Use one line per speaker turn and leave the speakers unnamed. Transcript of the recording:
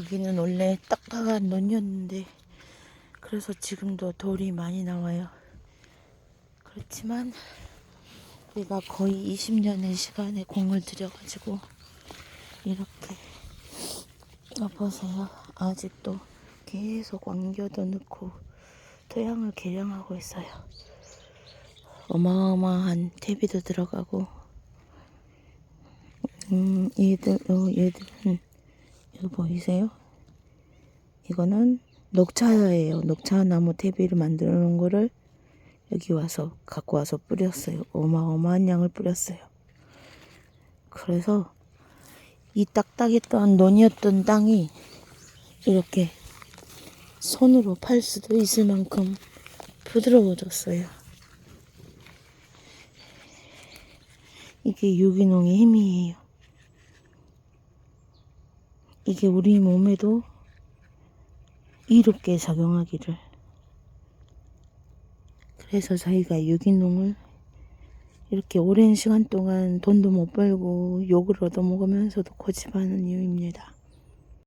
여기는 원래 딱딱한 논이었는데 그래서 지금도 돌이 많이 나와요. 그렇지만 우리가 거의 20년의 시간에 공을 들여가지고 이렇게 아, 보세요. 아직도 계속 왕겨도 넣고 토양을 개량하고 있어요. 어마어마한 퇴비도 들어가고 음 얘들 어, 얘들은 이거 보이세요? 이거는 녹차예요. 녹차 나무 퇴비를 만들어 놓은 거를 여기 와서 갖고 와서 뿌렸어요. 어마어마한 양을 뿌렸어요. 그래서 이 딱딱했던 논이었던 땅이 이렇게 손으로 팔 수도 있을 만큼 부드러워졌어요. 이게 유기농의 힘이에요. 이게 우리 몸에도 이롭게 작용하기를. 그래서 저희가 유기농을 이렇게 오랜 시간 동안 돈도 못 벌고 욕을 얻어먹으면서도 고집하는 이유입니다.